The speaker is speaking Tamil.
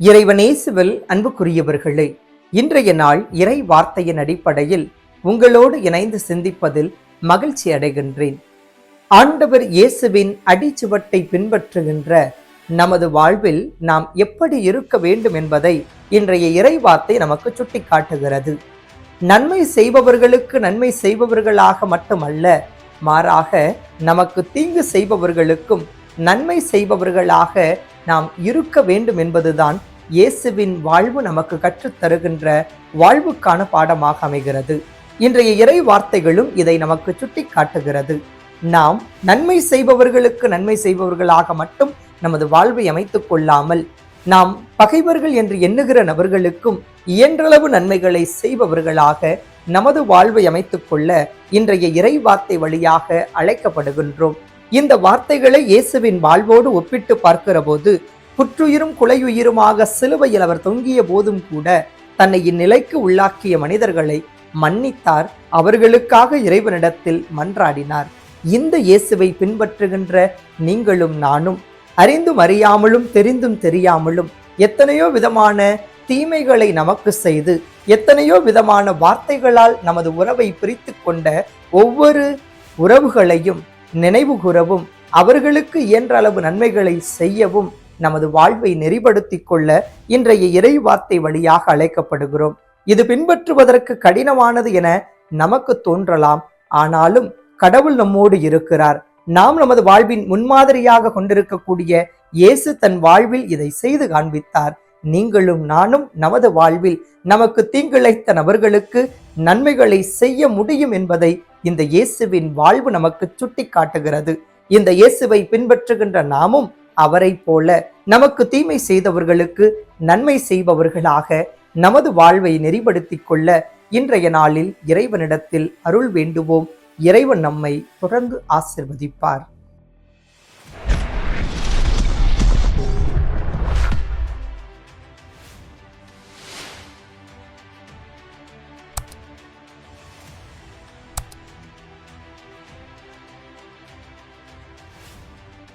இறைவனேசுவில் அன்புக்குரியவர்களே இன்றைய நாள் இறை வார்த்தையின் அடிப்படையில் உங்களோடு இணைந்து சிந்திப்பதில் மகிழ்ச்சி அடைகின்றேன். ஆண்டவர் இயேசுவின் அடிச்சுவட்டை பின்பற்றுகின்ற நமது வாழ்வில் நாம் எப்படி இருக்க வேண்டும் என்பதை இன்றைய இறை வார்த்தை நமக்கு சுட்டிக்காட்டுகிறது. நன்மை செய்பவர்களுக்கு நன்மை செய்பவர்களாக மட்டுமல்ல மாறாக நமக்கு தீங்கு செய்பவர்களுக்கும் நன்மை செய்பவர்களாக நாம் இருக்க வேண்டும் என்பதுதான் இயேசுவின் வாழ்வு நமக்கு கற்றுத் தருகின்ற வாழ்வுக்கான பாடமாக அமைகிறது. இன்றைய இறை வார்த்தைகளும் இதை நமக்கு சுட்டி காட்டுகிறது நாம் நன்மை செய்பவர்களுக்கு நன்மை செய்பவர்களாக மட்டும் நமது வாழ்வை அமைத்துக் கொள்ளாமல் நாம் பகைவர்கள் என்று எண்ணுகிற நபர்களுக்கும் இயன்றளவு நன்மைகளை செய்பவர்களாக நமது வாழ்வை அமைத்துக் கொள்ள இன்றைய இறை வார்த்தை வழியாக அழைக்கப்படுகின்றோம். இந்த வார்த்தைகளை இயேசுவின் வாழ்வோடு ஒப்பிட்டு பார்க்கிற போது புற்றுயிரும் குலையுயிருமாக சிலுவையில் அவர் தொங்கிய போதும் கூட தன்னை இந்நிலைக்கு உள்ளாக்கிய மனிதர்களை மன்னித்தார். அவர்களுக்காக இறைவனிடத்தில் மன்றாடினார். இந்த இயேசுவை பின்பற்றுகின்ற நீங்களும் நானும் அறிந்தும் அறியாமலும் தெரிந்தும் தெரியாமலும் எத்தனையோ விதமான தீமைகளை நமக்கு செய்து எத்தனையோ விதமான வார்த்தைகளால் நமது உறவை பிரித்து கொண்ட ஒவ்வொரு உறவுகளையும் நினைவுகூறவும் அவர்களுக்கு இயன்ற அளவு நன்மைகளை செய்யவும் நமது வாழ்வை நெறிப்படுத்திக் கொள்ள இன்றைய இறை வார்த்தை வழியாக அழைக்கப்படுகிறோம். இது பின்பற்றுவதற்கு கடினமானது என நமக்கு தோன்றலாம். ஆனாலும் கடவுள் நம்மோடு இருக்கிறார். நாம் நமது வாழ்வின் முன்மாதிரியாக கொண்டிருக்கக்கூடிய இயேசு தன் வாழ்வில் இதை செய்து காண்பித்தார். நீங்களும் நானும் நமது வாழ்வில் நமக்கு தீங்கிழைத்த நபர்களுக்கு நன்மைகளை செய்ய முடியும் என்பதை இந்த இயேசுவின் வாழ்வு நமக்கு சுட்டி காட்டுகிறது இந்த இயேசுவை பின்பற்றுகின்ற நாமும் அவரை போல நமக்கு தீமை செய்தவர்களுக்கு நன்மை செய்பவர்களாக நமது வாழ்வை நெறிப்படுத்திக் கொள்ள இன்றைய நாளில் இறைவனிடத்தில் அருள் வேண்டுவோம். இறைவன் நம்மை தொடர்ந்து ஆசிர்வதிப்பார்.